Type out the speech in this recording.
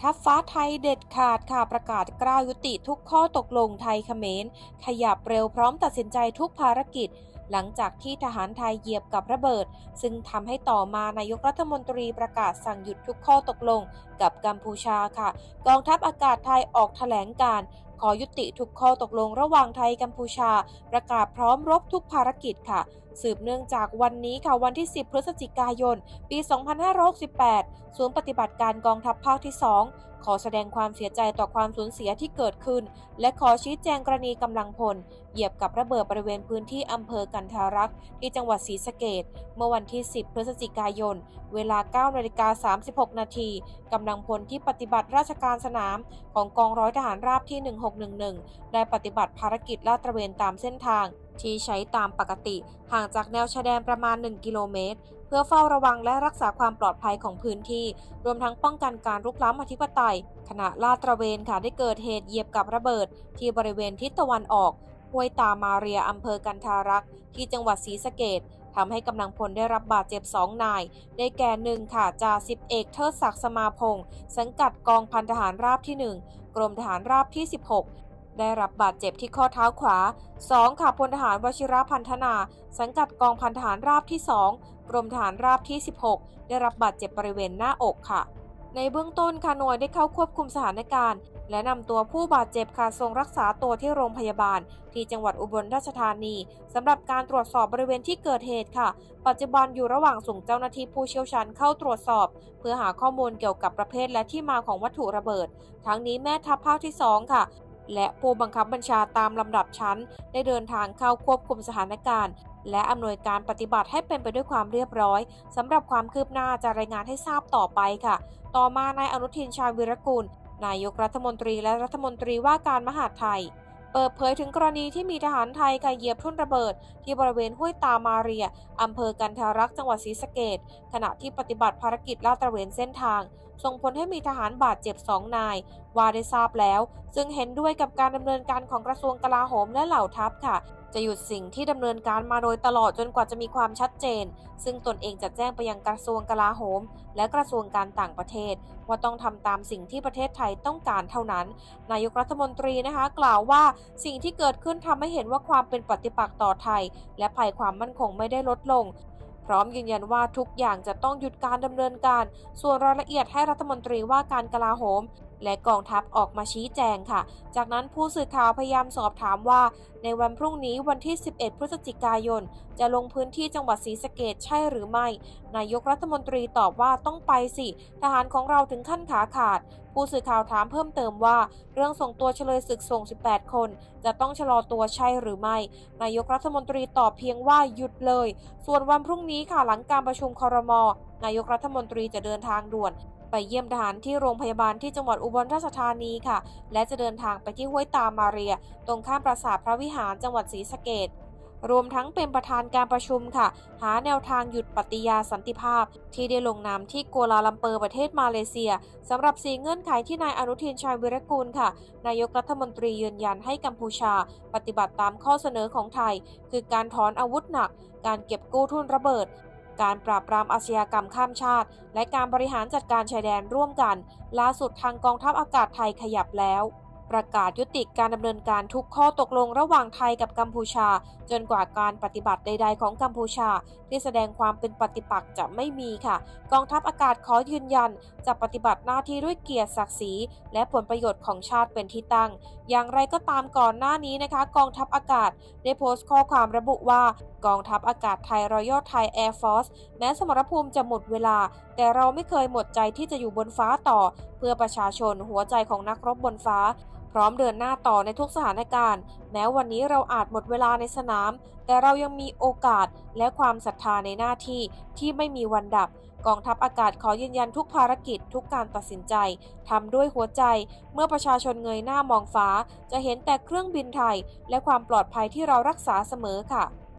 ทัพฟ้าไทยเด็ดขาดค่ะประกาศกล้าวยุติทุกข้อตกลงไทยเขมร ขยับเร็วพร้อมตัดสินใจทุกภารกิจ หลังจากที่ทหารไทยเหยียบกับระเบิด ซึ่งทำให้ต่อมานายกรัฐมนตรีประกาศสั่งหยุดทุกข้อตกลงกับกัมพูชาค่ะ กองทัพอากาศไทยออกแถลงการขอยุติทุกข้อตกลงระหว่างไทยกัมพูชา ประกาศพร้อมรบทุกภารกิจค่ะ สืบเนื่องจากวันนี้ค่ะวันที่ 10 พฤศจิกายน ปี 2568 ศูนย์ปฏิบัติการกองทัพภาคที่ 2 ขอแสดงความเสียใจต่อความสูญเสียที่เกิดขึ้น และขอชี้แจงกรณีกำลังพล เหยียบกับระเบิดบริเวณพื้นที่อำเภอกันทารักษ์ที่จังหวัดศรีสะเกดเมื่อวันที่ 10 พฤศจิกายน เวลา 9นาฬิกา36 นาทีกำลังพลที่ปฏิบัติราชการสนามของกองร้อยทหารราบที่ 1611 ได้ปฏิบัติภารกิจลาดตระเวนตามเส้นทาง ที่ใช้ตามปกติ ห่างจากแนวชายแดนประมาณ 1 กิโลเมตร เพื่อเฝ้าระวังและรักษาความปลอดภัยของพื้นที่ รวมทั้งป้องกันการรุกล้ำอธิปไตย ขณะลาดตระเวนค่ะได้เกิดเหตุเหยียบกับระเบิด ที่บริเวณทิศตะวันออกห้วยตามาเรียอำเภอกันทารักษ์ที่จังหวัดศรีสะเกดทำให้กำลังพลได้รับบาดเจ็บสองนาย ได้แก่หนึ่งค่ะจ่าสิบเอกเทิดศักดิ์สมาพงศ์สังกัดกองพันทหารราบที่ 1 กรมทหารราบที่ 16 ได้รับบาดเจ็บที่ข้อเท้าขวา 2. ค่ะพลทหารวชิระพันธนา สังกัดกองพันทหารราบที่ 2 กรมทหารราบที่ 16 ได้รับบาดเจ็บบริเวณหน้าอกค่ะ ในเบื้องต้นค่ะหน่วยได้เข้าควบคุมสถานการณ์ และนำตัวผู้บาดเจ็บค่ะส่งรักษาตัวที่โรงพยาบาล ที่จังหวัดอุบลราชธานีสำหรับการตรวจสอบบริเวณที่เกิดเหตุค่ะ ปัจจุบันอยู่ระหว่างส่งเจ้าหน้าที่ผู้เชี่ยวชาญเข้าตรวจสอบ เพื่อหาข้อมูลเกี่ยวกับประเภทและที่มาของวัตถุระเบิด ทั้งนี้แม่ทัพภาคที่ 2 ค่ะ และผู้บังคับบัญชาตามลำดับชั้น ได้เดินทางเข้าควบคุมสถานการณ์ และอำนวยการปฏิบัติให้เป็นไปด้วยความเรียบร้อยสำหรับความคืบหน้าจะรายงานให้ทราบต่อไปค่ะ ต่อมานายอนุทินชาญวิรกูล นายกรัฐมนตรีและรัฐมนตรีว่าการมหาดไทย เปิดเผยถึงกรณีที่มีทหารไทยค่ะเหยียบทุ่นระเบิด ที่บริเวณห้วยตามาเรียอำเภอกันทารักษ์จังหวัดศรีสะเกดขณะที่ปฏิบัติภารกิจลาดตระเวนเส้นทาง ส่งผลให้มีทหารบาดเจ็บสองนาย ว่าได้ทราบแล้วซึ่งเห็นด้วยกับการดำเนินการของกระทรวงกลาโหมและเหล่าทัพค่ะ จะหยุดสิ่งที่ดำเนินการมาโดยตลอดจนกว่าจะมีความชัดเจน ซึ่งตนเองจะแจ้งไปยังกระทรวงกลาโหม และกระทรวงการต่างประเทศ ว่าต้องทำตามสิ่งที่ประเทศไทยต้องการเท่านั้น นายกรัฐมนตรีนะคะ กล่าวว่าสิ่งที่เกิดขึ้นทำให้เห็นว่าความเป็นปฏิปักษ์ต่อไทย และภัยความมั่นคงไม่ได้ลดลง ร้อมยืนยันว่าทุกอย่างจะต้องหยุดการดำเนินการ ส่วนรายละเอียดให้รัฐมนตรีว่าการกลาโหม และกองทัพออกมาชี้แจงค่ะ จากนั้นผู้สื่อข่าวพยายามสอบถามว่า ในวันพรุ่งนี้วันที่ 11 พฤศจิกายน จะลงพื้นที่จังหวัดศรีสะเกดใช่หรือไม่ นายกรัฐมนตรีตอบว่าต้องไปสิ ทหารของเราถึงขั้นขาขาด ผู้สื่อข่าวถามเพิ่มเติมว่า เรื่องส่งตัวเฉลยศึกส่ง 18 คน จะต้องชะลอตัวใช่หรือไม่ นายกรัฐมนตรีตอบเพียงว่าหยุดเลย ส่วนวันพรุ่งนี้ค่ะหลังการประชุมคอรมนายกรัฐมนตรีจะเดินทางด่วน ไปเยี่ยมทหารที่โรงพยาบาลที่จังหวัดอุบลราชธานีค่ะ และจะเดินทางไปที่ห้วยตามาเรีย ตรงข้ามปราสาทพระวิหารจังหวัดศรีสะเกดรวมทั้งเป็นประธานการประชุมค่ะ หาแนวทางหยุดปฏิญาสันติภาพ ที่ได้ลงนามที่กัวลาลัมเปอร์ประเทศมาเลเซียสำหรับสีเงื่อนไขที่นายอนุทินชาญวิรกูลค่ะ นายกรัฐมนตรียืนยันให้กัมพูชา ปฏิบัติตามข้อเสนอของไทย คือการถอนอาวุธหนัก การเก็บกู้ทุนระเบิด การปราบปรามอาชญากรรมข้ามชาติ และการบริหารจัดการชายแดนร่วมกัน ล่าสุดทางกองทัพอากาศไทยขยับแล้ว ประกาศยุติการดำเนินการทุกข้อตกลงระหว่างไทยกับกัมพูชา จนกว่าการปฏิบัติใด ๆ ของกัมพูชา ที่แสดงความเป็นปฏิปักษ์จะไม่มีค่ะ กองทัพอากาศขอยืนยัน จะปฏิบัติหน้าที่ด้วยเกียรติศักดิ์ศรีและผลประโยชน์ของชาติเป็นที่ตั้ง อย่างไรก็ตามก่อนหน้านี้นะคะ กองทัพอากาศได้โพสต์ข้อความระบุว่ากองทัพอากาศไทยรอยัลไทยแอร์ฟอร์สแม้สมรภูมิจะหมดเวลา แต่เราไม่เคยหมดใจที่จะอยู่บนฟ้าต่อ เพื่อประชาชนหัวใจของนักรบบนฟ้า พร้อมเดินหน้าต่อในทุกสถานการณ์ แม้วันนี้เราอาจหมดเวลาในสนาม แต่เรายังมีโอกาสและความศรัทธาในหน้าที่ที่ไม่มีวันดับ กองทัพอากาศขอยืนยันทุกภารกิจทุกการตัดสินใจทำด้วยหัวใจ เมื่อประชาชนเงยหน้ามองฟ้า จะเห็นแต่เครื่องบินไทย และความปลอดภัยที่เรารักษาเสมอค่ะ